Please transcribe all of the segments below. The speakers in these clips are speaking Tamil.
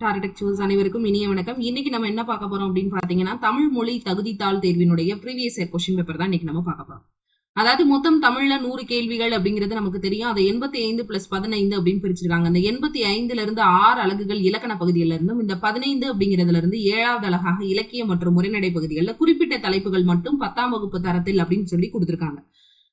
டாரடெக் அனைவருக்கும் இனிய வணக்கம். இன்னைக்கு நம்ம என்ன பார்க்க போறோம் அப்படின்னு பாத்தீங்கன்னா தமிழ் மொழி தகுதித்தாள் தேர்வினுடைய ப்ரீவியஸ் இயர் கொஸ்டின் பேப்பர் தான் இன்னைக்கு நம்ம பார்க்க போறோம். அதாவது மொத்தம் தமிழ்ல நூறு கேள்விகள் அப்படிங்கிறது நமக்கு தெரியும். அதை எண்பத்தி ஐந்து பிளஸ் பதினைந்து அப்படின்னு பிரிச்சிருக்காங்க. அந்த எண்பத்தி ஐந்துல இருந்து ஆறு அலகுகள் இலக்கண பகுதியில இருந்தும் இந்த பதினைந்து அப்படிங்கிறதுல இருந்து ஏழாவது அழகாக இலக்கிய மற்றும் உரைநடை பகுதிகளில் குறிப்பிட்ட தலைப்புகள் மட்டும் பத்தாம் வகுப்பு தரத்தில் அப்படின்னு சொல்லி கொடுத்திருக்காங்க.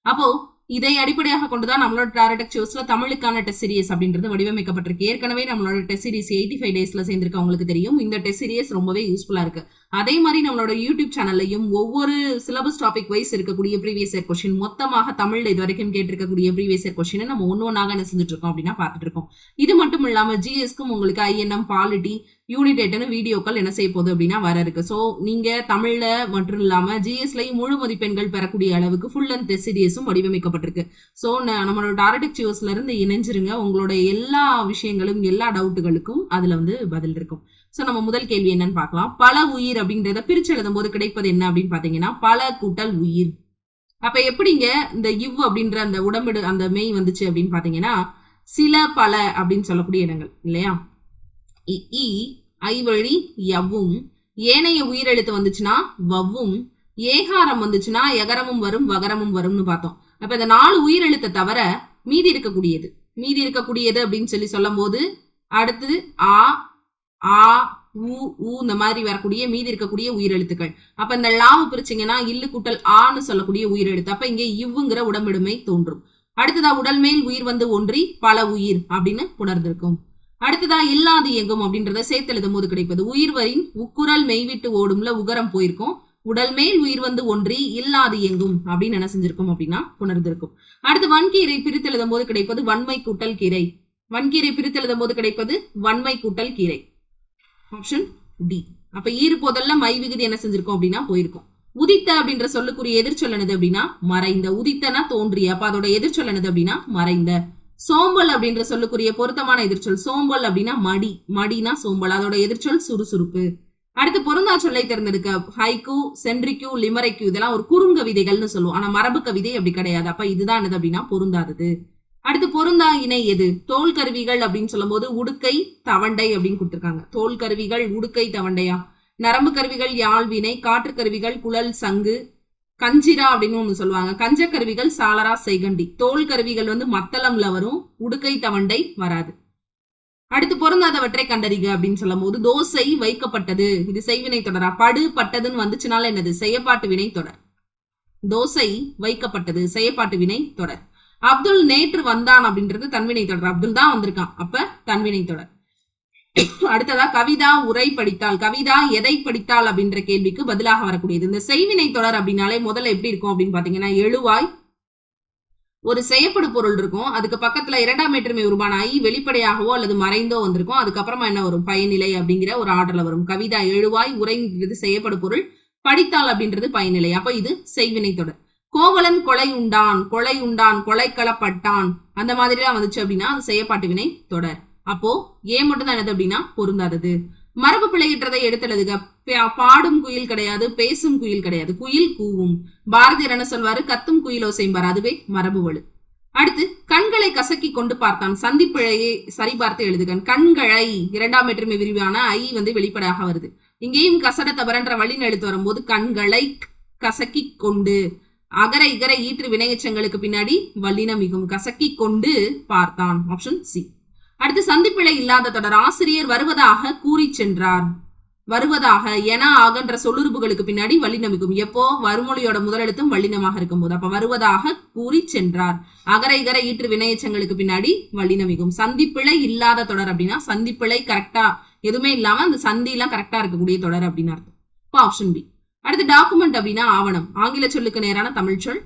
அப்போ இதை அடிப்படையாக கொண்டுதான் நம்மளோட டேரக்டர் ஷோஸ்ல தமிழுக்கான டெஸ்ட் சீரியஸ் அப்படின்றது வடிவமைக்கப்பட்டிருக்கு. ஏற்கனவே நம்மளோட டெஸ்ட் சீரிஸ் எயிட்டி ஃபைவ் டேஸ்ல சேர்ந்திருக்கவங்களுக்கு தெரியும். இந்த டெஸ்ட் சீரியஸ் ரொம்பவே யூஸ்ஃபுல்லா இருக்கு. அதே மாதிரி நம்மளோட யூடியூப் சேனல்லையும் ஒவ்வொரு சிலபஸ் டாபிக் வைஸ் இருக்கக்கூடிய ப்ரீவியஸ் இயர் கொஸ்டின் மொத்தமாக தமிழ்ல இது வரைக்கும் கேட்டிருக்கக்கூடிய ப்ரீவியஸ் இயர் கொஸ்டின் நம்ம ஒன்று ஒன்றாக என்ன செஞ்சுட்டு இருக்கோம் அப்படின்னா பார்த்துட்டு இருக்கோம் இது மட்டும் இல்லாம ஜிஎஸ்க்கும் உங்களுக்கு ஐஎன்எம் பாலிட்டி யூனிட் வீடியோக்கள் என்ன செய்ய போகுது அப்படின்னா வர இருக்கு. ஸோ நீங்க தமிழ்ல மட்டும் இல்லாம ஜிஎஸ்லையும் முழு மதிப்பெண்கள் பெறக்கூடிய அளவுக்கு ஃபுல் அண்ட் டெஸ்ட் சீரியஸும் வடிவமைக்கப்பட்டிருக்கு. ஸோ நம்மளோட டாரடிக் சியோஸ்ல இருந்து இணைஞ்சிருங்க. உங்களோட எல்லா விஷயங்களும் எல்லா டவுட்டுகளுக்கும் அதுல வந்து பதில் இருக்கும். சோ நம்ம முதல் கேள்வி என்னன்னு பார்க்கலாம். பல உயிர் அப்படின்றத பிரிச்சு எழுதும் போது கிடைப்பது என்ன அப்படின்னு பாத்தீங்கன்னா பல கூட்டல் உயிர். அப்ப எப்படிங்க இந்த இவ் அப்படின்ற அந்த உடம்பிடு அந்த மெய் வந்துச்சு அப்படின்னு பாத்தீங்கன்னா சில பல அப்படின்னு சொல்லக்கூடிய இடங்கள் இல்லையா? இ ஐ வழி யவ்வும் ஏனைய உயிரெழுத்து வந்துச்சுன்னா வவ்வும். ஏகாரம் வந்துச்சுன்னா எகரமும் வரும் வகரமும் வரும்னு பார்த்தோம். அப்ப இந்த நாலு உயிரெழுத்தை தவிர மீதி இருக்கக்கூடியது. மீதி இருக்கக்கூடியது அப்படின்னு சொல்லி சொல்லும் போது அடுத்தது ஆ ஆ உ ஊ இந்த மாதிரி வரக்கூடிய மீதி இருக்கக்கூடிய உயிரெழுத்துக்கள். அப்ப இந்த லாவு பிரிச்சிங்கன்னா இல்லு கூட்டல் ஆன்னு சொல்லக்கூடிய உயிரெழுத்து. அப்ப இங்கே இவ்வுங்கிற உடம்பிடுமை தோன்றும். அடுத்ததா உடல் மேல் உயிர் வந்து ஒன்றி பல உயிர் அப்படின்னு புணர்ந்திருக்கும். அடுத்ததா இல்லாது இயங்கும் அப்படின்றத சேர்த்தெழுதும் போது கிடைப்பது. உயிர்வரின் உக்குரல் மெய்விட்டு ஓடும்ல உகரம் போயிருக்கும். உடல் மேல் உயிர் வந்து ஒன்றி இல்லாது இயங்கும் அப்படின்னு என்ன செஞ்சிருக்கும் அப்படின்னா புணர்ந்திருக்கும். அடுத்து வன்கீரை பிரித்தெழுதும் போது கிடைப்பது வன்மை கூட்டல் கீரை. வன்கீரை பிரித்தெழுதும் போது கிடைப்பது வன்மை கூட்டல் கீரை. ஆப்ஷன் டி அப்ப ஈறு போதல்ல மை விகுதி என்ன செஞ்சிருக்கோம் அப்படின்னா போயிருக்கும். உதித்த அப்படின்ற சொல்லுக்குரிய எதிர்ச்சொல் என்னது அப்படின்னா மறைந்த. உதித்தனா தோன்றிய. அப்ப அதோட எதிர்ச்சொல் என்னது அப்படின்னா மறைந்த. சோம்பல் அப்படின்ற சொல்லுக்குரிய பொருத்தமான எதிர்ச்சொல் சோம்பல் அப்படின்னா மடி. மடினா சோம்பல். அதோட எதிர்ச்சொல் சுறுசுறுப்பு. அடுத்து பொருந்தா சொல்லை தேர்ந்தெடுக்க. ஹைக்கு சென்ட்ரிக்கு லிமரைக்கு இதெல்லாம் ஒரு குறுங்கவிதைகள்னு சொல்லுவோம். ஆனா மரபு கவிதை அப்படி கிடையாது. அப்ப இதுதான் என்னது அப்படின்னா பொருந்தாதது. அடுத்து பொருந்தா இணை எது? தோல் கருவிகள் அப்படின்னு சொல்லும் போது உடுக்கை தவண்டை அப்படின்னு கொடுத்துருக்காங்க. தோல் கருவிகள் உடுக்கை தவண்டையா? நரம்பு கருவிகள் யாழ்வினை காற்று கருவிகள் குழல் சங்கு கஞ்சிரா அப்படின்னு ஒன்று சொல்லுவாங்க. கஞ்ச கருவிகள் சாலரா செய்கண்டி. தோல் கருவிகள் வந்து மத்தளம்ல வரும் உடுக்கை தவண்டை வராது. அடுத்து பொருந்தாதவற்றை கண்டறிக அப்படின்னு சொல்லும் போது தோசை வைக்கப்பட்டது. இது செய்வினை தொடரா. படு பட்டதுன்னு வந்துச்சுனால என்னது? செய்யப்பாட்டு வினை தொடர். தோசை வைக்கப்பட்டது. செய்யப்பாட்டு வினை தொடர். அப்துல் நேற்று வந்தான் அப்படின்றது தன்வினை தொடர். அப்துல் தான் வந்திருக்கான். அப்ப தன்வினை தொடர். அடுத்ததா கவிதா உரை படித்தால் கவிதா எதை படித்தால் அப்படின்ற கேள்விக்கு பதிலாக வரக்கூடியது. இந்த செய்வினை தொடர் அப்படின்னாலே முதல்ல எப்படி இருக்கும் அப்படின்னு பாத்தீங்கன்னா எழுவாய் ஒரு செய்யப்படு பொருள் இருக்கும். அதுக்கு பக்கத்துல இரண்டாம் வேற்றுமை உருவான வெளிப்படையாகவோ அல்லது மறைந்தோ வந்திருக்கும். அதுக்கப்புறமா என்ன வரும்? பயனிலை அப்படிங்கிற ஒரு ஆர்டர்ல வரும். கவிதா எழுவாய் உரைங்கிறது செய்யப்படு பொருள். படித்தால் அப்படின்றது பயனிலை. அப்ப இது செய்வினை தொடர். கோவலன் கொலை உண்டான் கொலை உண்டான் கொலை கொலைக்களப்பட்டான். அந்த மாதிரி எல்லாம் வந்துச்சு அப்படின்னா அது செய்யப்பாட்டு வினை தொடர். அப்போ ஏ மட்டும் தான் என்னது அப்படின்னா பொருந்தாதது. மரபு பிழையிட்டதை எடுத்தெழுதுக பாடும் குயில் கிடையாது பேசும் குயில் கிடையாது. குயில் கூவும். பாரதியர் என்ன சொல்வாரு? கத்தும் குயில் ஓசைம்பார். அதுவே மரபு வலு. அடுத்து கண்களை கசக்கி கொண்டு பார்த்தான். சந்திப்பிழையை சரிபார்த்து எழுதுகன் கண்களை. இரண்டாம் வேற்றுமை விரிவான ஐ வந்து வெளிப்படையாக வருது. இங்கேயும் கசட தவறன்ற வழின்னு எழுத்து வரும்போது கண்களை கசக்கி கொண்டு. அகர இகர ஈற்று வினையச்சங்களுக்கு பின்னாடி வல்லின மிகும் கசக்கி கொண்டு பார்த்தான். ஆப்ஷன் சி அடுத்து சந்திப்பிழை இல்லாத தொடர். ஆசிரியர் வருவதாக கூறி சென்றார். வருவதாக என ஆகன்ற சொல்லுறுப்புகளுக்கு பின்னாடி வல்லினமிக்கும் எப்போ? வருமொழியோட முதலெழுத்தும் வல்லினமாக இருக்கும்போது. அப்ப வருவதாக கூறி சென்றார். அகர இகர ஈற்று வினையச்சங்களுக்கு பின்னாடி வல்லினமிகும் சந்திப்பிழை இல்லாத தொடர் அப்படின்னா சந்திப்பிழை கரெக்டா எதுவுமே இல்லாம அந்த சந்தி எல்லாம் கரெக்டா இருக்கக்கூடிய தொடர் அப்படின்னு அர்த்தம். இப்போ ஆப்ஷன் பி அடுத்து டாக்குமெண்ட் அப்படின்னா ஆவணம். ஆங்கில சொல்லுக்கு நேரான தமிழ் சொல்.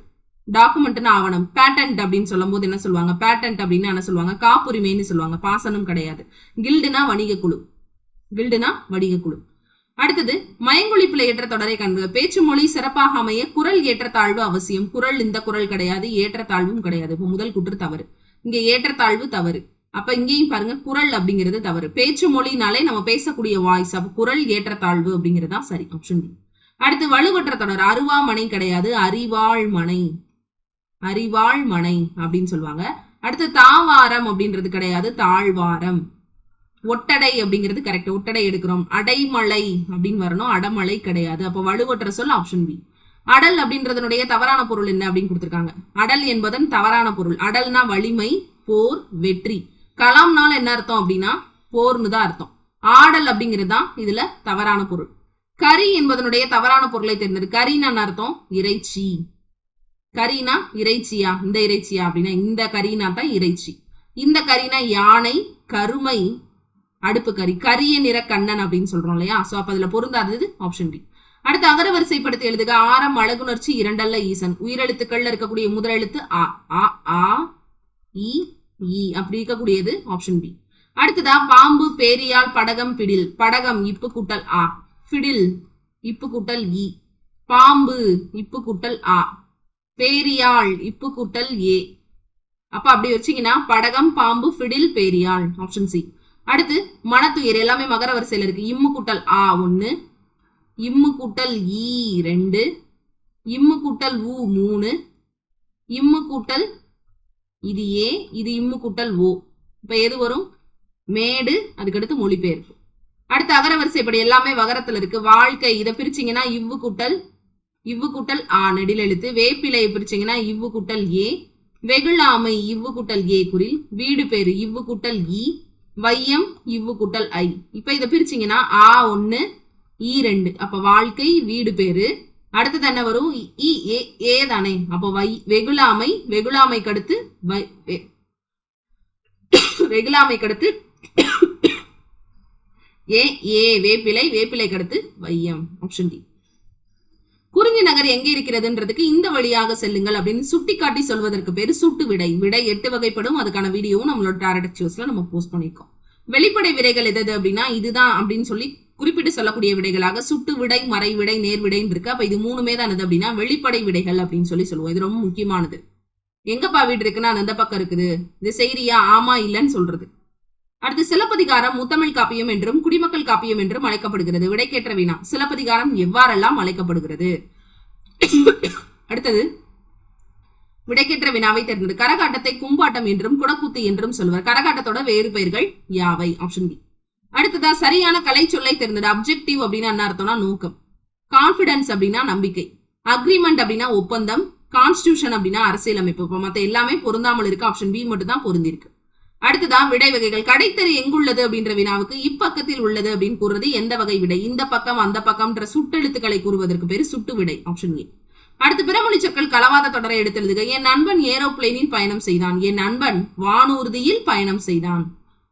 டாக்குமெண்ட்னா ஆவணம். பேட்டன்ட் அப்படின்னு சொல்லும் போது என்ன சொல்லுவாங்க? பேட்டன்ட் அப்படின்னு என்ன சொல்லுவாங்க? காப்புரிமைன்னு சொல்லுவாங்க. பாசனம் கிடையாது. கில்டுனா வணிக குழு கில்டுனா வணிக குழு அடுத்தது மயங்கொழி பிழையற்ற தொடரை காண்பது. பேச்சு மொழி சிறப்பாக அமைய குரல் ஏற்றத்தாழ்வு அவசியம். குரல் இந்த குரல் கிடையாது ஏற்றத்தாழ்வும் கிடையாது. இப்போ முதல் குற்று தவறு. இங்க ஏற்றத்தாழ்வு தவறு. அப்ப இங்கேயும் பாருங்க குரல் அப்படிங்கிறது தவறு. பேச்சு மொழினாலே நம்ம பேசக்கூடிய வாய்ஸ் அப்ப குரல் ஏற்றத்தாழ்வு அப்படிங்கிறது தான் சரி. ஆப்ஷன் டி அடுத்து வலுவற்ற தொடர் அருவாமனை கிடையாது. அறிவாள் மனை அறிவாள் மனை அப்படின்னு சொல்லுவாங்க. அடுத்து தாவாரம் அப்படின்றது கிடையாது. தாழ்வாரம். ஒட்டடை அப்படிங்கிறது கரெக்ட் ஒட்டடை எடுக்கிறோம். அடைமலை அப்படின்னு வரணும். அடமலை கிடையாது. அப்போ வலுவற்ற சொல் ஆப்ஷன் பி அடல் அப்படின்றதனுடைய தவறான பொருள் என்ன அப்படின்னு கொடுத்துருக்காங்க. அடல் என்பதன் தவறான பொருள். அடல்னா வலிமை போர் வெற்றி. கலாம்னால என்ன அர்த்தம் அப்படின்னா போர்னு தான் அர்த்தம். ஆடல் அப்படிங்கிறது தான் இதுல தவறான பொருள். கரி என்பதனுடைய தவறான பொருளை தெரிந்தது கரினா அர்த்தம் இறைச்சி. கரினா இறைச்சியா? இந்த இறைச்சியா அப்படின்னா இந்த கரினா தான் இறைச்சி. இந்த கரினா யானை கருமை அடுப்பு கறி. கரிய நிற கண்ணன் அப்படின்னு சொல்றோம் இல்லையா? சோ அப்ப அதுல பொருந்தாதது ஆப்ஷன் பி அடுத்து அகர வரிசைப்படுத்தி எழுதுக ஆரம் அழகுணர்ச்சி இரண்டல்ல ஈசன். உயிரெழுத்துக்கள்ல இருக்கக்கூடிய முதல் எழுத்து ஆ ஆ ஆ இ ஈ அப்படி இருக்கக்கூடியது ஆப்ஷன் பி அடுத்ததா பாம்பு பேரியால் படகம் பிடில். படகம் இப்பு கூட்டல் ஆ. ஃபிடில் இப்பு கூட்டல் இ. பாம்பு இப்பு கூட்டல் ஆ. பேரியாள் இப்பு கூட்டல் ஏ. அப்ப அப்படி வச்சீங்கன்னா படகம் பாம்பு ஃபிடில் பேரியாள் ஆப்ஷன் சி அடுத்து மனத்துயர் எல்லாமே மகர வரிசையில் இருக்கு. இம்மு கூட்டல் ஆ ஒன்று இம்மு கூட்டல் இ ரெண்டு இம்மு கூட்டல் உ மூணு இம்மு கூட்டல் இது ஏ இது இம்மு கூட்டல் ஓ. இப்போ எது வரும்? மேடு அதுக்கடுத்து மொழிபெயர்ப்பு. அடுத்து அகரவரிசை இப்படி எல்லாமே வகரத்துல இருக்கு. வாழ்க்கை இதை பிரிச்சீங்கன்னா இவ்வு கூட்டல் இவ்வு கூட்டல் ஆ நெடில் எழுத்து. வேப்பிலையை பிரிச்சீங்கன்னா இவ்வு கூட்டல் ஏ. வெகுளாமை இவ்வு கூட்டல் ஏ குறில் வீடு பேரு இவ்வு கூட்டல் இ. வையம் இவ்வு கூட்டல் ஐ. இப்ப இதை பிரிச்சீங்கன்னா ஆ ஒன்னு இ ரெண்டு. அப்ப வாழ்க்கை வீடு பேரு. அடுத்தது என்ன வரும்? இ ஏ ஏ தானே. அப்போ வை வெகுளாமை வெகுளாமைக்கு அடுத்து வை வெ- வெகுளாமைக்கு அடுத்து ஏ ஏ வேப்பிலை வேப்பிலை கடத்து வையம் ஆப்ஷன் டி குறிஞ்சி நகர் எங்க இருக்கிறதுன்றதுக்கு இந்த வழியாக செல்லுங்கள் அப்படின்னு சுட்டி காட்டி சொல்வதற்கு பேரு சுட்டு விடை. விடை எட்டு வகைப்படும். அதுக்கான வீடியோவும் நம்மளோட டேரக்ட் சூஸ்ல நம்ம போஸ்ட் பண்ணிருக்கோம் வெளிப்படை விடைகள் எது எது அப்படின்னா இதுதான் அப்படின்னு சொல்லி குறிப்பிட்டு சொல்லக்கூடிய விடைகளாக சுட்டு விடை மறை விடை நேர் விடைன்னு இருக்கு. அப்ப இது மூணுமே தான் என்னது அப்படின்னா வெளிப்படை விடைகள் அப்படின்னு சொல்லி சொல்லுவோம். இது ரொம்ப முக்கியமானது. எங்கப்பா வீடு இருக்குன்னா அந்த பக்கம் இருக்குது. இது செய்றியா? ஆமா இல்லைன்னு சொல்றது. அடுத்து சிலப்பதிகாரம் முத்தமிழ் காப்பியம் என்றும் குடிமக்கள் காப்பியம் என்றும் அழைக்கப்படுகிறது. விடைக்கேற்ற வினா சிலப்பதிகாரம் எவ்வாறெல்லாம் அழைக்கப்படுகிறது? அடுத்தது விடைக்கேற்ற வினாவை தேர்ந்தது கரகாட்டத்தை கும்பாட்டம் என்றும் குடக்குத்து என்றும் சொல்வர். கரகாட்டத்தோட வேறு பெயர்கள் யாவை? ஆப்ஷன் பி அடுத்ததா சரியான கலை சொல்லை தேர்ந்தது அப்ஜெக்டிவ் அப்படின்னா என்ன அர்த்தம்னா நோக்கம். கான்பிடன்ஸ் அப்படின்னா நம்பிக்கை. அக்ரிமெண்ட் அப்படின்னா ஒப்பந்தம். கான்ஸ்டியூஷன் அப்படின்னா அரசியலமைப்பு. இப்ப மத்த எல்லாமே பொருந்தாமல் இருக்கு ஆப்ஷன் பி மட்டும் தான் பொருந்திருக்கு அடுத்துதான் விடை வகைகள். கடைத்தறி எங்குள்ளது அப்படின்ற வினாவுக்கு இப்பக்கத்தில் உள்ளது அப்படின்னு கூறுறது எந்த வகை விடை? இந்த பக்கம் அந்த பக்கம்ன்ற சுட்டெழுத்துக்களை கூறுவதற்கு பேரு சுட்டு விடை ஆப்ஷன் ஏ அடுத்து பிறமொழி சொற்கள் கலவாத தொடரை எடுத்தெழுதுக என் நண்பன் ஏரோப்ளேனில் பயணம் செய்தான். என் நண்பன் வானூர்தியில் பயணம் செய்தான்.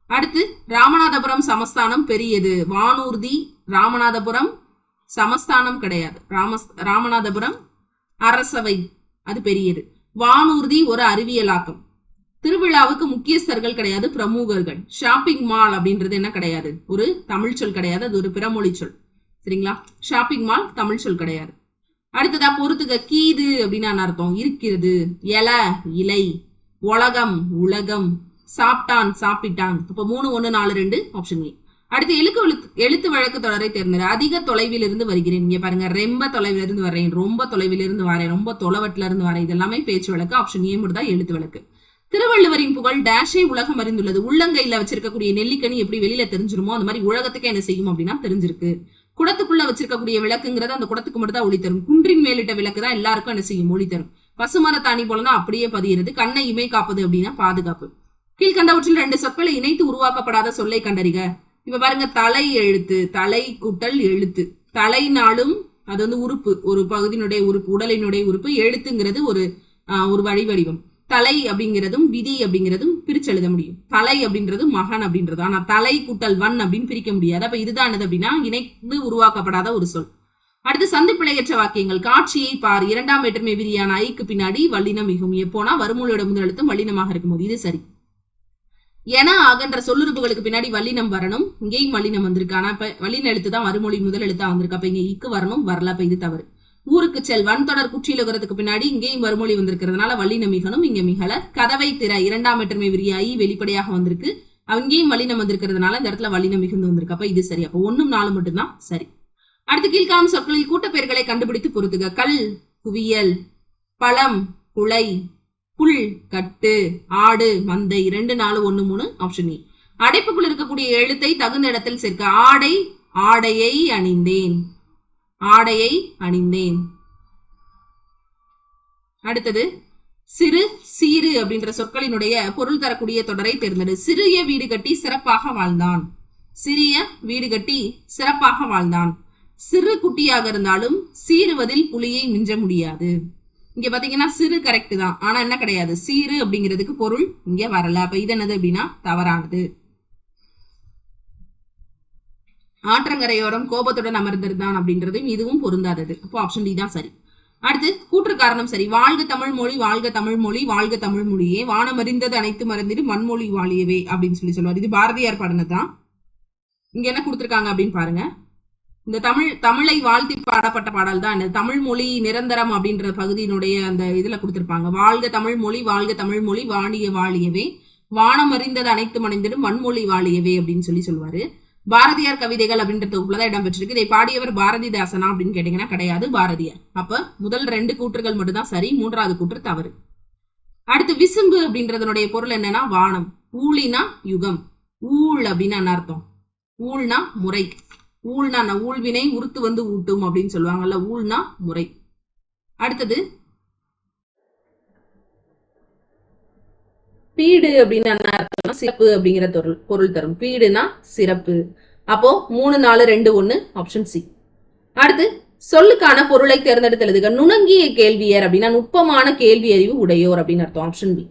அடுத்து ராமநாதபுரம் சமஸ்தானம் பெரியது. வானூர்தி ராமநாதபுரம் சமஸ்தானம் கிடையாது. ராம ராமநாதபுரம் அரசவை அது பெரியது. வானூர்தி ஒரு அறிவியலாக்கம். திருவிழாவுக்கு முக்கியஸ்தர்கள் கிடையாது பிரமுகர்கள். ஷாப்பிங் மால் அப்படின்றது என்ன கிடையாது? ஒரு தமிழ் சொல் கிடையாது அது ஒரு பிறமொழி சொல். சரிங்களா? ஷாப்பிங் மால் தமிழ் சொல் கிடையாது. அடுத்ததா பொறுத்துக்க கீது அப்படின்னு அர்த்தம்? இருக்கிறது இல இலை உலகம் உலகம் சாப்பிட்டான் சாப்பிட்டான். இப்ப மூணு ஒன்று நாலு ரெண்டு ஆப்ஷன் ஏ அடுத்து எழுத்து எழுத்து எழுத்து வழக்கு தொடரை தேர்ந்தெடு. அதிக தொலைவில் இருந்து வருகிறேன். இங்க பாருங்க ரொம்ப தொலைவில் இருந்து வரேன் ரொம்ப தொலைவில் இருந்து வரேன் ரொம்ப தொலைவட்டில இருந்து வரேன். இது எல்லாமே பேச்சு வழக்கு ஆப்ஷன் ஏ மட்டும் தான் எழுத்து வழக்கு. திருவள்ளுவரின் புகழ் டேஷே உலகம் அறிந்துள்ளது. உள்ளங்கையில வச்சிருக்கக்கூடிய நெல்லிக்கனி எப்படி வெளியில தெரிஞ்சிருமோ அந்த மாதிரி உலகத்துக்கு என்ன செய்யும் அப்படின்னா தெரிஞ்சிருக்கு. குடத்துக்குள்ள வச்சிருக்கக்கூடிய விளக்குங்கிறது அந்த குடத்துக்கு மட்டும் தான் ஒளி தரும் குன்றின் மேலிட்ட விளக்கு தான் எல்லாருக்கும் என்ன செய்யும்? ஒளி தரும் பசுமரத்தாணி போலதான் அப்படியே பதிகிறது கண்ணை இமை காப்பது அப்படின்னா பாதுகாப்பு. கீழ்கண்டவற்றில் ரெண்டு சொற்களை இணைத்து உருவாக்கப்படாத சொல்லை கண்டறிக. இப்ப பாருங்க தலை எழுத்து தலை கூட்டல் எழுத்து. தலைனாலும் அது வந்து உறுப்பு. ஒரு பகுதியினுடைய உறுப்பு உடலினுடைய உறுப்பு எழுத்துங்கிறது ஒரு ஆஹ், ஒரு வழி வடிவம் தலை அப்படிங்கிறதும் விதி அப்படிங்கிறதும் பிரிச்சு எழுத முடியும். தலை அப்படின்றது மகன் அப்படின்றது. ஆனா தலை கூட்டல் வன் அப்படின்னு பிரிக்க முடியாது. அப்ப இதுதான் அப்படின்னா இணைந்து உருவாக்கப்படாத ஒரு சொல். அடுத்து சந்து பிழையற்ற வாக்கியங்கள். காட்சியை பார். இரண்டாம் வேற்றுமை விதியான ஐக்கு பின்னாடி வல்லினம் மிகும் எப்போனா வருமொழியோட முதல் எழுத்தும் வல்லினமாக இருக்கும்போது. இது சரி. என ஆகன்ற சொல்லுறுப்புகளுக்கு பின்னாடி வல்லினம் வரணும். இங்கேயும் வல்லினம் வந்திருக்கு. ஆனா இப்ப வல்லின எழுத்து தான் வருமொழி முதல் எழுத்தா வந்திருக்கு. அப்ப இங்க இக்கு வரணும் வரல. அப்ப இது தவறு. ஊருக்கு செல் வன் தொடர் குற்றிலுகிறதுக்கு பின்னாடி இங்கேயும் மறுமொழி வந்திருக்கிறதுனால வல்லினம் மிகணும் இங்க மிகல. கதவை திற இரண்டாம் வேற்றுமை விரியாகி வெளிப்படையாக வந்திருக்கு. அங்கேயும் வல்லினம் வந்திருக்கிறதுனால இந்த இடத்துல வல்லினம் மிகுந்து வந்திருக்கு. அப்ப இது சரி. அப்ப ஒண்ணும் நாலு மட்டும்தான். சரி. அடுத்து கீழ்காணும் சொற்களில் கூட்டப்பெயர்களை கண்டுபிடித்து பொறுத்துக. கல் குவியல் பழம் குலை புல் கட்டு ஆடு மந்தை ரெண்டு நாலு ஒண்ணு மூணு ஆப்ஷன் ஏ e. அடைப்புக்குள் இருக்கக்கூடிய எழுத்தை தகுந்த இடத்தில் சேர்க்க ஆடை ஆடையை அணிந்தேன். ஆடையை அணிந்தேன். அடுத்தது சிறு சீரு அப்படின்ற சொற்களினுடைய பொருள் தரக்கூடிய தொடரை தேர்ந்தெடு. சிறிய வீடு கட்டி சிறப்பாக வாழ்ந்தான். சிறிய வீடு கட்டி சிறப்பாக வாழ்ந்தான். சிறு குட்டியாக இருந்தாலும் சீருவதில் புலியை மிஞ்ச முடியாது. இங்க பாத்தீங்கன்னா சிறு கரெக்ட் தான். ஆனா என்ன கிடையாது? சீரு அப்படிங்கிறதுக்கு பொருள் இங்க வரல. அப்ப இது என்னது அப்படின்னா தவறானது. ஆற்றங்கரையோரம் கோபத்துடன் அமர்ந்திருந்தான் அப்படின்றது இதுவும் பொருந்தாதது. அப்போ ஆப்ஷன் டி தான் சரி. அடுத்து கூற்று காரணம் சரி. வாழ்க தமிழ் மொழி வாழ்க தமிழ் மொழி வாழ்க தமிழ் மொழியே. வானமறிந்தது அனைத்து மறந்திடு மண்மொழி வாழியவே அப்படின்னு சொல்லி சொல்லுவார். இது பாரதியார் பாடினதுதான் இங்க என்ன கொடுத்துருக்காங்க அப்படின்னு பாருங்க. இந்த தமிழ் தமிழை வாழ்த்தி பாடப்பட்ட பாடல் தான் இந்த தமிழ் மொழி நிரந்தரம் அப்படின்ற பகுதியினுடைய அந்த இதுல கொடுத்திருப்பாங்க. வாழ்க தமிழ் மொழி வாழ்க தமிழ் மொழி வாணிய வாழியவே. வானம் அறிந்தது அனைத்து மறைந்திடும் மண்மொழி வாழியவே அப்படின்னு சொல்லி சொல்லுவாரு. பாரதியார் கவிதைகள் அப்படின்ற தொகுப்புலதான் இடம்பெற்றிருக்கு. இதை பாடியவர் பாரதிதாசனா அப்படின்னு கேட்டீங்கன்னா கிடையாது பாரதியார். அப்ப முதல் ரெண்டு கூற்றுகள் மட்டும்தான் சரி மூன்றாவது கூற்று தவறு. அடுத்து விசும்பு அப்படின்றதனுடைய பொருள் என்னன்னா வானம். ஊழினா யுகம். ஊழ் அப்படின்னு என்ன அர்த்தம்? ஊழ்னா முறை. ஊழ்னா ஊழ்வினை உருத்து வந்து ஊட்டும் அப்படின்னு சொல்லுவாங்கல்ல ஊழ்னா முறை. அடுத்தது பீடு அப்படின்னு என்ன அர்த்தம்னா சிறப்பு அப்படிங்கிற பொருள் பொருள் தரும். பீடுனா சிறப்பு. அப்போ மூணு நாலு ரெண்டு ஒன்று ஆப்ஷன் சி அடுத்து சொல்லுக்கான பொருளை தேர்ந்தெடுத்து எழுதுக நுணங்கிய கேள்வியர் அப்படின்னா நுட்பமான கேள்வி அறிவு உடையோர் அப்படின்னு அர்த்தம் ஆப்ஷன் பி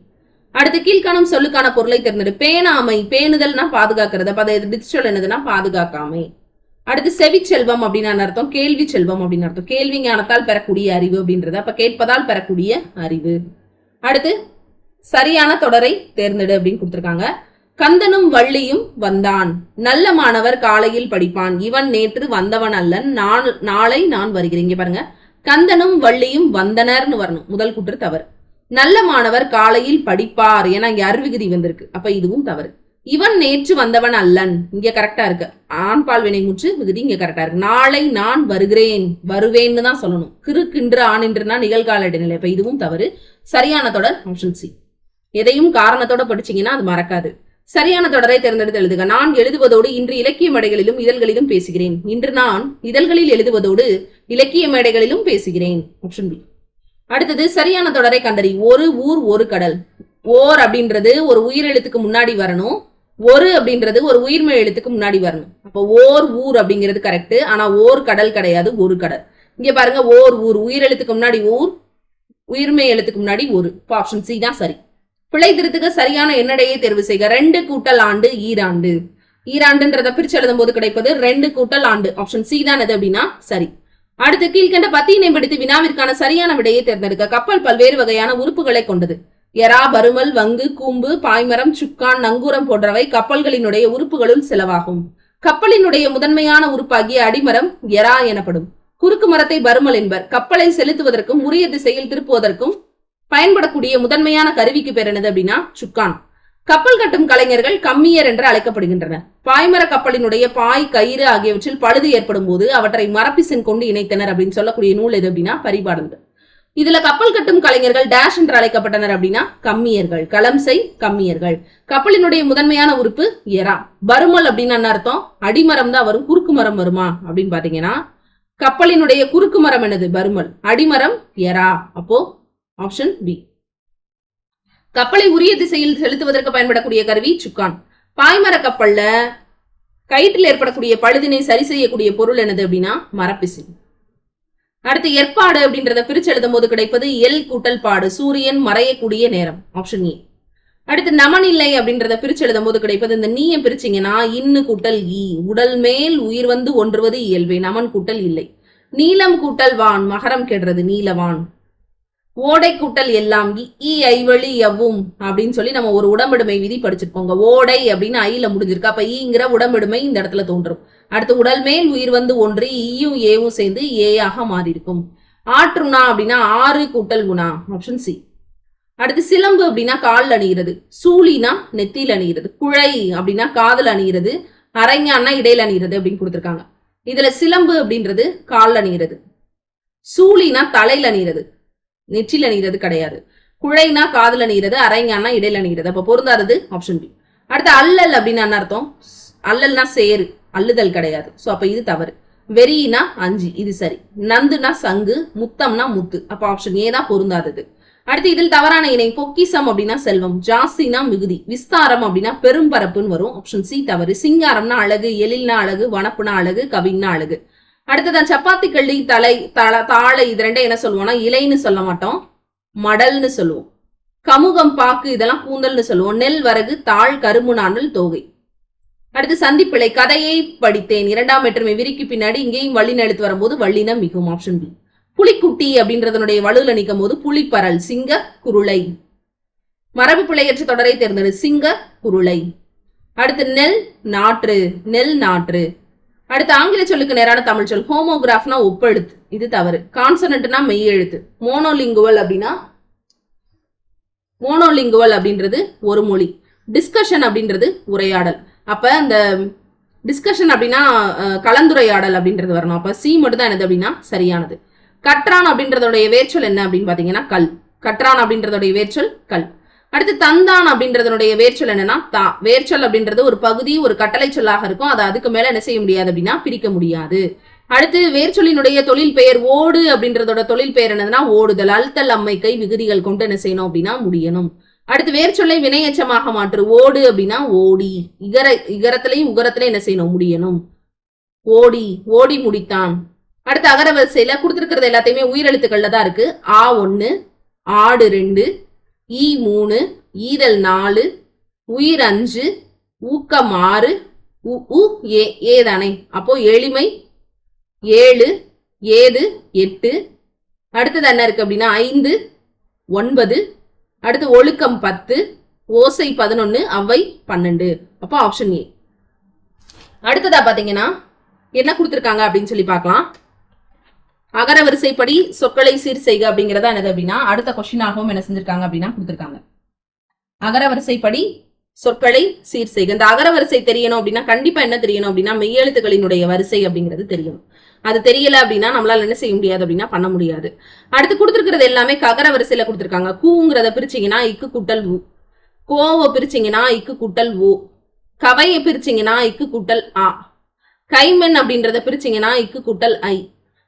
அடுத்து கீழ்காணும் சொல்லுக்கான பொருளை தேர்ந்தெடு. பேணாமை பேணுதல்னா பாதுகாக்கிறது. அப்ப அதை டிஜிட்டல் என்னதுன்னா பாதுகாக்காமை. அடுத்து செவிச்செல்வம் அப்படின்னு அர்த்தம்? கேள்வி செல்வம் அப்படின்னு அர்த்தம். கேள்வி ஞானத்தால் பெறக்கூடிய அறிவு அப்படின்றது அப்ப கேட்பதால் பெறக்கூடிய அறிவு. அடுத்து சரியான தொடரை தேர்ந்தெடு அப்படின்னு கொடுத்திருக்காங்க. கந்தனும் வள்ளியும் வந்தான். நல்ல மாணவர் காலையில் படிப்பான். இவன் நேற்று வந்தவன் அல்லன். நான் நாளை நான் வருகிறேன். இங்க பாருங்க. கந்தனும் வள்ளியும் வந்தனர்னு வரணும். முதல் குற்று தவறு. நல்ல மாணவர் காலையில் படிப்பார் ஏன்னா இங்க அருவிகுதி வந்திருக்கு. அப்ப இதுவும் தவறு. இவன் நேற்று வந்தவன் அல்லன். இங்க கரெக்டா இருக்கு. ஆண் பால் வினை முற்று விகுதி இங்க கரெக்டா இருக்கு. நாளை நான் வருகிறேன். வருவேன்னு தான் சொல்லணும். கிறுக்கின்ற ஆணின்றுனா நிகழ்கால இடைநிலை. இப்ப இதுவும் தவறு. சரியான தொடர் ஆப்ஷன் சி எதையும் காரணத்தோட படிச்சீங்கன்னா அது மறக்காது. சரியான தொடரை தேர்ந்தெடுத்து எழுதுக. நான் எழுதுவதோடு இன்று இலக்கிய மேடைகளிலும் இதழ்களிலும் பேசுகிறேன். இன்று நான் இதழ்களில் எழுதுவதோடு இலக்கிய மேடைகளிலும் பேசுகிறேன். ஆப்ஷன் பி அடுத்தது சரியான தொடரை கண்டறி. ஒரு ஊர் ஒரு கடல். ஓர் அப்படின்றது ஒரு உயிரெழுத்துக்கு முன்னாடி வரணும். ஒரு அப்படின்றது ஒரு உயிர்மெய் எழுத்துக்கு முன்னாடி வரணும். அப்போ ஓர் ஊர் அப்படிங்கிறது கரெக்ட் ஆனா ஓர் கடல் கிடையாது ஒரு கடல். இங்க பாருங்க ஓர் ஊர். உயிரெழுத்துக்கு முன்னாடி ஊர் உயிர்மெய் எழுத்துக்கு முன்னாடி ஒரு. ஆப்ஷன் சி தான் சரி. பிழை திருத்துக்கு சரியான எண்ணடையை தேர்வு செய்க. ரெண்டு கூட்டல் ஆண்டு ஈராண்டு. ஈராண்டுன்றத பிரிச்சு எழுதும் போது கிடைப்பது ரெண்டு கூட்டல் ஆண்டு. ஆப்ஷன் சி தான் எது அப்படின்னா சரி. அடுத்து கீழ்கண்ட பத்தியினை படித்து வினாவிற்கான சரியான விடையை தேர்ந்தெடுக்க. கப்பல் பல்வேறு வகையான உறுப்புகளை கொண்டது. எரா பருமல் வங்கு கூம்பு பாய்மரம் சுக்கான் நங்கூரம் போன்றவை கப்பல்களினுடைய உறுப்புகளுள் சிலவாகும். கப்பலினுடைய முதன்மையான உறுப்பாகிய அடிமரம் எரா எனப்படும். குறுக்கு மரத்தை பருமல் என்பர். கப்பலை செலுத்துவதற்கும் உரிய திசையில் திருப்புவதற்கும் பயன்படக்கூடிய முதன்மையான கருவிக்கு பேர் என்னது அப்படின்னா சுக்கான் கப்பல் கட்டும் கலைஞர்கள் கம்மியர் என்று அழைக்கப்படுகின்றனர். பாய்மர கப்பலினுடைய பாய் கயிறு ஆகியவற்றில் பழுது ஏற்படும் போது அவற்றை மரப்பிசன் கொண்டு இணைத்தனர் அப்படின்னு சொல்லக்கூடிய நூல் எது அப்படின்னா பரிபாடல்கள். இதுல கப்பல் கட்டும் கலைஞர்கள் டேஷ் என்று அழைக்கப்பட்டனர் அப்படின்னா கம்மியர்கள். களம்சை கம்மியர்கள். கப்பலினுடைய முதன்மையான உறுப்பு எரா பருமல் அப்படின்னு என்ன அர்த்தம்? அடிமரம் தான் வரும். குறுக்கு மரம் வருமா அப்படின்னு பாத்தீங்கன்னா கப்பலினுடைய குறுக்கு மரம் என்னது? பருமல் அடிமரம் எரா அப்போ ஆப்ஷன் பி கப்பலை உரிய திசையில் செலுத்துவதற்கு பயன்படக்கூடிய கருவி சுக்கான். பாய்மர கப்பல்ல கயிற்றில் ஏற்படக்கூடிய பழுதினை சரி செய்யக்கூடிய பொருள் என்னது அப்படின்னா மரப்பிசின் அடுத்து ஏற்பாடு அப்படின்றத பிரிச்சு எழுதும் போது கிடைப்பது எல் கூட்டல் பாடு. சூரியன் மறையக்கூடிய நேரம். ஆப்ஷன் ஏ அடுத்து நமன் இல்லை அப்படின்றத பிரிச்சு எழுதும் போது கிடைப்பது இந்த நீயை பிரிச்சிங்கன்னா இன்னு கூட்டல் ஈ உடல் மேல் உயிர் வந்து ஒன்றுவது இயல்பே. நமன் கூட்டல் இல்லை. நீலம் கூட்டல் வான். மகரம் கெடுறது நீலவான். ஓடை கூட்டல் எல்லாம் இ- ஈ ஐவழி எவ்வும் அப்படின்னு சொல்லி நம்ம ஒரு உடம்பெடுமை விதி படிச்சிருக்கோங்க. ஓடை அப்படின்னு ஐல முடிஞ்சிருக்கு. அப்ப ஈங்கிற உடம்பெடுமை இந்த இடத்துல தோன்றும். அடுத்து உடல் மேல் உயிர் வந்து ஒன்று e ஈயும் ஏவும் சேர்ந்து ஏயாக மாறி இருக்கும் ஆற்றுணா அப்படின்னா ஆறு கூட்டல் குணா ஆப்ஷன் சி அடுத்து சிலம்பு அப்படின்னா கால் அணிகிறது. சூழினா நெத்தியில் அணிகிறது. குழை அப்படின்னா காதல் அணிகிறது. அரைஞான்னா இடையில அணிகிறது அப்படின்னு கொடுத்துருக்காங்க. இதுல சிலம்பு அப்படின்றது கால் அணிகிறது. சூழினா தலையில் அணிகிறது. நெற்றில் அணிகிறது கிடையாது. குழைனா காதல் அணிகிறது அரைஞானா இடையில அணிகிறது. அப்போ பொருந்தாதது ஆப்ஷன் பி அடுத்து அல்லல் அப்படின்னு என்ன அர்த்தம்? அல்லல்னா சேரு அள்ளுதல் கிடையாது. சோ அப்போ இது தவறு. வெறினா அஞ்சு இது சரி. நந்துனா சங்கு முத்தம்னா முத்து. அப்போ ஆப்ஷன் ஏ தான் பொருந்தாதது. அடுத்து இதில் தவறான இணை பொக்கிசம் அப்படின்னா செல்வம். ஜாஸ்தினா மிகுதி. விஸ்தாரம் அப்படின்னா பெரும்பரப்புன்னு வரும். ஆப்ஷன் சி தவறு. சிங்காரம்னா அழகு எழில்னா அழகு வனப்புனா அழகு கவின்னா அழகு. அடுத்ததான் சப்பாத்தி கள்ளி தலை தலை தாழை இது ரெண்டும் என்ன சொல்லுவோம்னா இலைன்னு சொல்ல மாட்டோம். மடல்னு சொல்லுவோம். கமுகம் பாக்கு இதெல்லாம் கூந்தல்னு சொல்லுவோம். நெல் வரகு தாழ் கரும்பு நாணல் தோகை. அடுத்து சந்திப்பிழை கதையை படித்தேன். இரண்டாம் வேற்றுமை விரிக்கு பின்னாடி இங்கேயும் வள்ளி எழுத்து வரும்போது வள்ளினம் மிகவும் ஆப்ஷன் பி புலிக்குட்டி அப்படின்றதனுடைய வலுல நிற்கும் போது புலிப்பரல் சிங்க குருளை. மரபு பிழையற்ற தொடரை தேர்ந்தெடு சிங்க குருளை. அடுத்து நெல் நாற்று நெல் நாற்று. அடுத்து ஆங்கில சொல்லுக்கு நேரான தமிழ் சொல். ஹோமோகிராஃப்னா ஒப்பெழுத்து இது தவறு. கான்சனட்னா மெய் எழுத்து மோனோலிங்குவல் அப்படின்னா மோனோலிங்குவல் அப்படின்றது ஒரு மொழி. டிஸ்கஷன் அப்படின்றது உரையாடல். அப்ப அந்த டிஸ்கஷன் அப்படின்னா கலந்துரையாடல் அப்படின்றது வரணும். அப்ப சி மட்டும் தான் என்னது அப்படின்னா சரியானது. கற்றான் அப்படின்றதோடைய வேர்ச்சொல் என்ன அப்படின்னு பாத்தீங்கன்னா கல். கற்றான் அப்படின்றதோடைய வேர்ச்சொல் கல். அடுத்து தந்தான் அப்படின்றதனுடைய வேர்ச்சொல் என்னன்னா தா. வேர்ச்சொல் அப்படின்றது ஒரு பகுதி ஒரு கட்டளை சொல்லாக இருக்கும். அதை அதுக்கு மேல என்ன செய்ய முடியாது அப்படின்னா பிரிக்க முடியாது. அடுத்து வேர்ச்சொல்லினுடைய தொழில் பெயர் ஓடு அப்படின்றதோட தொழில் பெயர் என்னதுன்னா ஓடுதல். அல்தல் அம்மைக்கை விகுதிகள் கொண்டு என்ன செய்யணும் அப்படின்னா முடியணும். அடுத்து வேர்ச்சொல்லை வினையச்சமாக மாற்று. ஓடு அப்படின்னா ஓடி. இகர இகரத்திலையும் உகரத்திலையும் என்ன செய்யணும்? முடியணும். ஓடி ஓடி முடித்தான். அடுத்து அகர வரிசையில கொடுத்துருக்கிறது எல்லாத்தையுமே உயிரெழுத்துக்கள்ல தான் இருக்கு. ஆ ஒன்று ஆடு ரெண்டு ஈ மூணு ஈரல் நாலு உயிர் அஞ்சு ஊக்கம் ஆறு உ உ ஏ ஏ தானே அப்போ எளிமை ஏழு ஏது எட்டு. அடுத்தது என்ன இருக்கு அப்படின்னா ஐந்து ஒன்பது. அடுத்து ஒழுக்கம் பத்து ஓசை பதினொன்று அவை பன்னெண்டு. அப்போ ஆப்ஷன் ஏ அடுத்ததா பார்த்தீங்கன்னா என்ன கொடுத்துருக்காங்க அப்படின்னு சொல்லி பார்க்கலாம். அகர வரிசைப்படி சொற்களை சீர் செய்க அப்படிங்கிறதா என்னது அப்படின்னா அடுத்த கொஸ்டினாகவும் என்ன செஞ்சிருக்காங்க அப்படின்னா கொடுத்துருக்காங்க. அகர வரிசைப்படி சொற்களை சீர் செய்க. இந்த அகர வரிசை தெரியணும் அப்படின்னா கண்டிப்பா என்ன தெரியணும் அப்படின்னா மெய்யெழுத்துக்களினுடைய வரிசை அப்படிங்கிறது தெரியும். அது தெரியல அப்படின்னா நம்மளால என்ன செய்ய முடியாது அப்படின்னா பண்ண முடியாது. அடுத்து கொடுத்துருக்கிறது எல்லாமே ககர வரிசையில கொடுத்துருக்காங்க. கூங்கிறத பிரிச்சீங்கன்னா இக்கு குட்டல் ஊ கோவை பிரிச்சிங்கன்னா இக்கு குட்டல் ஓ கவையை பிரிச்சிங்கன்னா இக்கு குட்டல் ஆ கைமென் அப்படின்றத பிரிச்சீங்கன்னா இக்கு குட்டல் ஐ.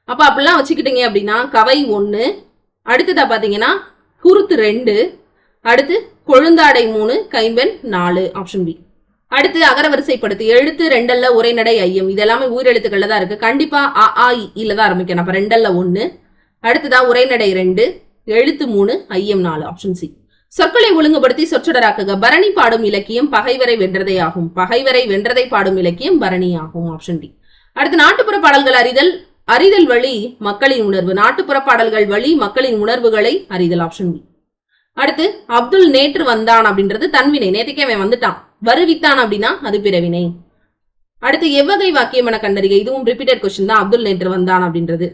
அப்ப அப்படிலாம் வச்சுக்கிட்டீங்க அப்படின்னா கவை ஒன்று அடுத்ததா பார்த்தீங்கன்னா குருத்து ரெண்டு அடுத்து கொழுந்தாடை மூணு கைம்பெண் நாலு ஆப்ஷன் பி அடுத்து அகரவரிசைப்படுத்து எழுத்து ரெண்டல்ல உரைநடை ஐயம். இது எல்லாமே உயிரெழுத்துக்கள்ல தான் இருக்கு. கண்டிப்பா அ ஆ இ, தான் ஆரம்பிக்கணும் அப்ப ரெண்டல்ல ஒன்று அடுத்ததா உரைநடை ரெண்டு எழுத்து மூணு ஐயம் நாலு ஆப்ஷன் சி சொற்களை ஒழுங்குபடுத்தி சொற்றொடராக்குக. பரணி பாடும் இலக்கியம் பகைவரை வென்றதே ஆகும். பகைவரை வென்றதை பாடும் இலக்கியம் பரணி ஆகும் ஆப்ஷன் டி அடுத்து நாட்டுப்புற பாடல்கள் அறிதல் அறிதல் வழி மக்களின் உணர்வு. நாட்டுப்புற பாடல்கள் வழி மக்களின் உணர்வுகளை அறிதல் ஆப்ஷன் பி அடுத்து அப்துல் நேற்று வந்தான் அப்படின்றது தன்வினை. நேற்றுக்கே அவன் வந்துட்டான். வருவித்தான் அப்படின்னா அது பிறவினை. அடுத்து எவ்வகை வாக்கியம் என கண்டறிக. இதுவும் ரிப்பீட்டட் கொஸ்டின் தான். அப்துல் நேற்று வந்தான் அப்படின்றது.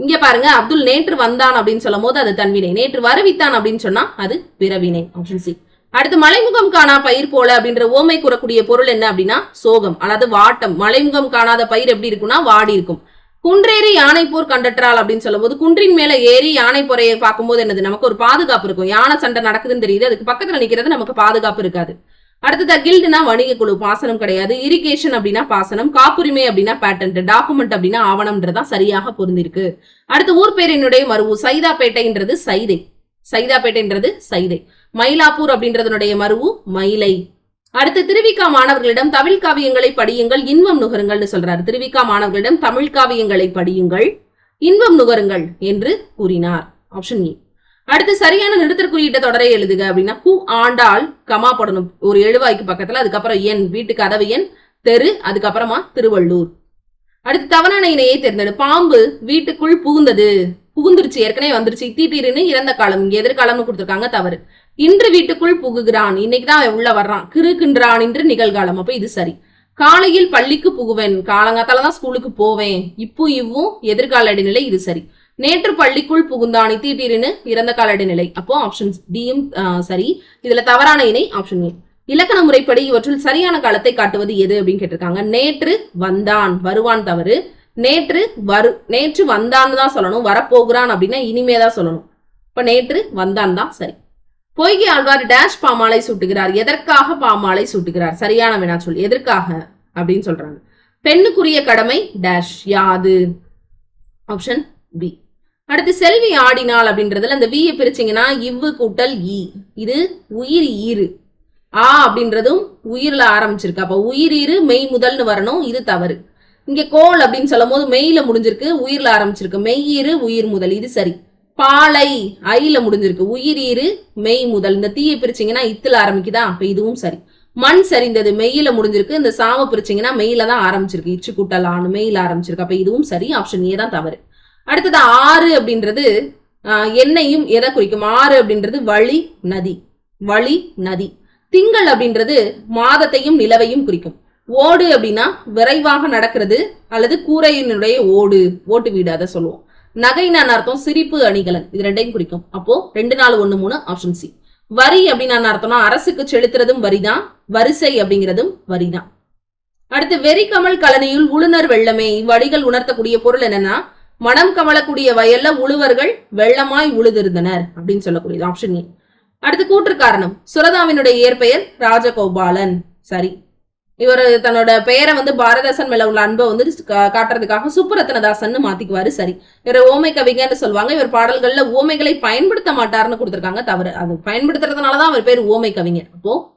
இங்க பாருங்க அப்துல் நேற்று வந்தான் அப்படின்னு சொல்லும் போது அது தன்வினை. நேற்று வருவித்தான் அப்படின்னு சொன்னா அது பிறவினை ஆப்ஷன் சி அடுத்து மலைமுகம் காணா பயிர் போல அப்படின்ற ஓமை கூறக்கூடிய பொருள் என்ன அப்படின்னா சோகம். அதாவது வாட்டம். மலைமுகம் காணாத பயிர் எப்படி இருக்கும்னா வாடி இருக்கும். குன்றேறி யானை போர் கண்டற்றால் அப்படின்னு சொல்லும்போது குன்றின் மேல ஏறி யானை போரையை பார்க்கும்போது என்னது? நமக்கு ஒரு பாதுகாப்பு இருக்கும். யானை சண்டை நடக்குதுன்னு தெரியுது. அதுக்கு பக்கத்துல நிக்கிறது நமக்கு பாதுகாப்பு இருக்காது. அடுத்ததா கில்டுனா வணிக குழு பாசனம் கிடையாது. இரிகேஷன் அப்படின்னா பாசனம் காப்புரிமை அப்படின்னா பேட்டன்ட் டாக்குமெண்ட் அப்படின்னா ஆவணம்ன்றதான் சரியாக பொருந்திருக்கு. அடுத்து ஊர் பேரினுடைய மருவு சைதாப்பேட்டைன்றது சைதை. சைதாப்பேட்டைன்றது சைதை. மயிலாப்பூர் அப்படின்றதனுடைய மருவு மயிலை. அடுத்து திருவிக்கா மாணவர்களிடம் தமிழ் காவியங்களை படியுங்கள் இன்பம் நுகருங்கள்னு சொல்றாரு. திருவிக்கா மாணவர்களிடம் தமிழ் காவியங்களை படியுங்கள் இன்பம் நுகருங்கள் என்று கூறினார். Option A e. அடுத்து சரியான நிறுத்தற் குறியீட்ட தொடரை எழுதுக அப்படின்னா பூ ஆண்டாள் கமா போடணும். ஒரு எழுவாய்க்கு பக்கத்துல அதுக்கப்புறம் என் வீட்டு கதவு எண் தெரு அதுக்கப்புறமா திருவள்ளூர். அடுத்து தவறான இணையை தேர்ந்தெடு. பாம்பு வீட்டுக்குள் புகுந்தது. புகுந்துருச்சு ஏற்கனவே வந்துருச்சு. தீட்டீருன்னு இறந்த காலம் இங்க எதிர்காலம்னு கொடுத்துருக்காங்க தவறு. இன்று வீட்டுக்குள் புகுகிறான். இன்னைக்கு தான் அவன் உள்ள வர்றான். கிறுகின்றான் என்று நிகழ்காலம். அப்ப இது சரி. காலையில் பள்ளிக்கு புகுவேன். காலங்காத்தால தான் ஸ்கூலுக்கு போவேன். இப்போ இவ்வும் எதிர்கால இடைநிலை இது சரி. நேற்று பள்ளிக்குள் புகுந்தான். இத்தீட்டீரின்னு இறந்த கால இடைநிலை. அப்போ ஆப்ஷன் டியும் சரி. இதுல தவறான இணை ஆப்ஷன் ஏ இலக்கண முறைப்படி இவற்றில் சரியான காலத்தை காட்டுவது எது அப்படின்னு கேட்டிருக்காங்க. நேற்று வந்தான். வருவான் தவறு. நேற்று வரு நேற்று வந்தான்னு தான் சொல்லணும். வரப்போகிறான் அப்படின்னா இனிமே தான் சொல்லணும். இப்ப நேற்று வந்தான் தான் சரி. பொய்கி ஆழ்வார் டேஷ் பாமாலை சூட்டுகிறார். எதற்காக பாமாலை சூட்டுகிறார்? சரியான வினா சொல் எதற்காக? அப்படின்னு சொல்றாங்க. பெண்ணுக்குரிய கடமை டேஷ் யாது? ஆப்ஷன் பி அடுத்து செல்வி ஆடினாள் அப்படின்றதுல அந்த வியை பிரிச்சிங்கன்னா இவ்வு கூட்டல் ஈ இது உயிர் ஈறு. ஆ அப்படின்றதும் உயிரில் ஆரம்பிச்சிருக்கு. அப்போ உயிர் ஈறு மெய் முதல்னு வரணும். இது தவறு. இங்கே கோல் அப்படின்னு சொல்லும் போது மெய்ல முடிஞ்சிருக்கு உயிரில் ஆரம்பிச்சிருக்கு. மெய்யீரு உயிர் முதல். இது சரி. பாலை ஐல முடிஞ்சிருக்கு. உயிரீரு மெய் முதல். இந்த தீயை பிரிச்சிங்கன்னா இத்துல ஆரம்பிக்குதா? அப்ப இதுவும் சரி. மண் சரிந்தது மெய்யில முடிஞ்சிருக்கு. இந்த சாம பிரிச்சிங்கன்னா மெய்யில தான் ஆரம்பிச்சிருக்கு. இச்சு கூட்டல் ஆணு மெய்யில ஆரம்பிச்சிருக்கு. அப்ப இதுவும் சரி. ஆப்ஷன் ஏ தான் தவறு. அடுத்தது ஆறு அப்படின்றது என்னையும் எண்ணெயும் எதை குறிக்கும்? ஆறு அப்படின்றது வழி நதி. வழி நதி. திங்கள் அப்படின்றது மாதத்தையும் நிலவையும் குறிக்கும். ஓடு அப்படின்னா விரைவாக நடக்கிறது அல்லது கூரையினுடைய ஓடு ஓட்டு வீடு அதை சொல்லுவோம். நகைனான அர்த்தம்? சிரிப்பு அணிகலன். இது ரெண்டையும் குறிக்கும். அப்போ ரெண்டு நாலு ஒண்ணு மூணு ஆப்ஷன் சி வரி அப்படின்னு அர்த்தம்னா அரசுக்கு செலுத்துறதும் வரிதான். வரிசை அப்படிங்கிறதும் வரிதான். அடுத்து வெறி கமல் கலனியுள் உளுநர் வெள்ளமே. இவ்வடிகள் உணர்த்தக்கூடிய பொருள் என்னன்னா மனம் கமலக்கூடிய வயல்ல உழுவர்கள் வெள்ளமாய் உழுதிருந்தனர் அப்படின்னு சொல்லக்கூடியது ஆப்ஷன் ஏ அடுத்து கூற்று காரணம். சுரதாவினுடைய இயற்பெயர் ராஜகோபாலன். சரி. இவர் தன்னோட பெயரை வந்து பாரதாசன் மேல உள்ள அன்பை வந்து காட்டுறதுக்காக சுப்புரத்னதாசன் மாத்திக்குவாரு. சரி. இவர் ஓமை கவிஞர்னு சொல்லுவாங்க. இவர் பாடல்கள்ல ஓமைகளை பயன்படுத்த மாட்டாருன்னு கொடுத்துருக்காங்க. தவறு. அது பயன்படுத்துறதுனாலதான் அவர் பேர் ஓமை கவிஞர். அப்போ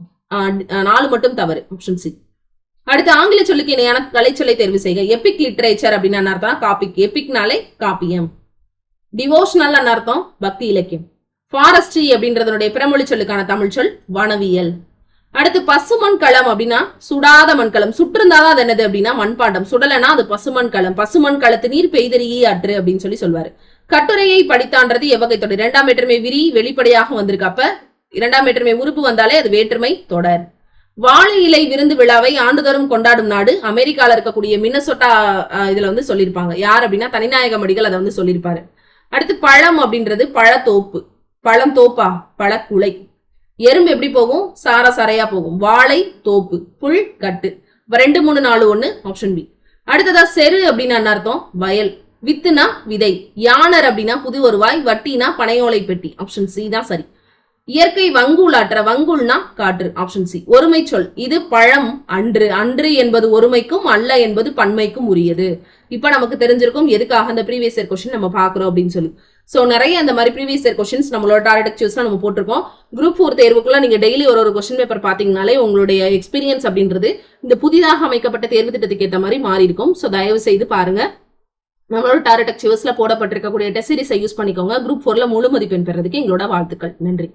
நாலு மட்டும் தவறு. Option C. அடுத்து ஆங்கில சொல்லுக்கு இணையான கலைச்சொல்லை தேர்வு செய்க. எபிக் லிட்ரேச்சர் அப்படின்னு என்ன அர்த்தம் காப்பிக் எபிக்னாலே காப்பியம். டிவோஷனல் அர்த்தம் பக்தி இலக்கியம். ஃபாரஸ்ட்ரி அப்படின்றதனுடைய பிறமொழி சொல்லுக்கான தமிழ் சொல் வனவியல். அடுத்து பசுமண் களம் அப்படின்னா சுடாத மண்கலம். சுற்றிருந்தாதான் அது என்னது அப்படின்னா மண்பாண்டம். சுடலைன்னா அது பசுமண் களம் பசுமண் களத்து நீர் பெய்தறியே அற்று அப்படின்னு சொல்லி சொல்வாரு. கட்டுரையை படித்தான்றது எவ்வகை தொடர் இரண்டாம் வேற்றுமை விரி வெளிப்படையாக வந்திருக்கு. அப்ப இரண்டாம் வேற்றுமை உறுப்பு வந்தாலே அது வேற்றுமை தொடர். வாழை இலை விருந்து விழாவை ஆண்டுதோறும் கொண்டாடும் நாடு அமெரிக்கால இருக்கக்கூடிய மின்னசோட்டா இதுல வந்து சொல்லியிருப்பாங்க. யார் அப்படின்னா தனிநாயகம் அடிகள் அதை வந்து சொல்லியிருப்பாரு. அடுத்து பழம் அப்படின்றது பழத்தோப்பு. பழம் தோப்பா? பழக்குலை. எறும்பு எப்படி போகும்? சார சாரையா போகும். வாழை தோப்பு புல் கட்டு. ரெண்டு மூணு நாலு ஒன்று ஆப்ஷன் பி அடுத்ததா செரு அப்படின்னா என்ன அர்த்தம்? வயல். வித்துனா விதை. யானர் அப்படின்னா புது வருவாய். வட்டினா பனையோலை பெட்டி. ஆப்ஷன் சி தான் சரி. இயற்கை வங்கூலாற்ற வங்கூல்னா காற்று. ஆப்ஷன் சி ஒருமை சொல். இது பழம் அன்று. அன்று என்பது ஒருமைக்கும் அல்ல என்பது பன்மைக்கும் உரியது. இப்ப நமக்கு தெரிஞ்சிருக்கும் எதுக்காக அந்த ப்ரீவியஸ் இயர் கொஸ்டின் நம்ம பாக்குறோம் அப்படின்னு சொல்லி. ஸோ நிறைய அந்த மாதிரி ப்ரீவியஸ் இயர் கொஸ்டின்ஸ் நம்மளோட டாரக்ட் சூஸ்லாம் நம்ம போட்டிருக்கோம். குரூப் ஃபோர் தேர்வுக்குள்ள நீங்க டெய்லி ஒரு ஒரு கொஸ்டின் பேப்பர் பாத்தீங்கனாலே உங்களுடைய எக்ஸ்பீரியன்ஸ் அப்படின்றது இந்த புதிதாக அமைக்கப்பட்ட தேர்வு திட்டத்துக்கு ஏற்ற மாதிரி மாறி இருக்கும். ஸோ தயவு செய்து பாருங்க. நம்மளோட டாரக்ட் சூஸ்ல போடப்பட்டிருக்கக்கூடிய டெஸ்ட் சீரிஸை யூஸ் பண்ணிக்கோங்க. குரூப் ஃபோர்ல முழு மதிப்பெண் பெறதுக்கு எங்களோட வாழ்த்துக்கள். நன்றி.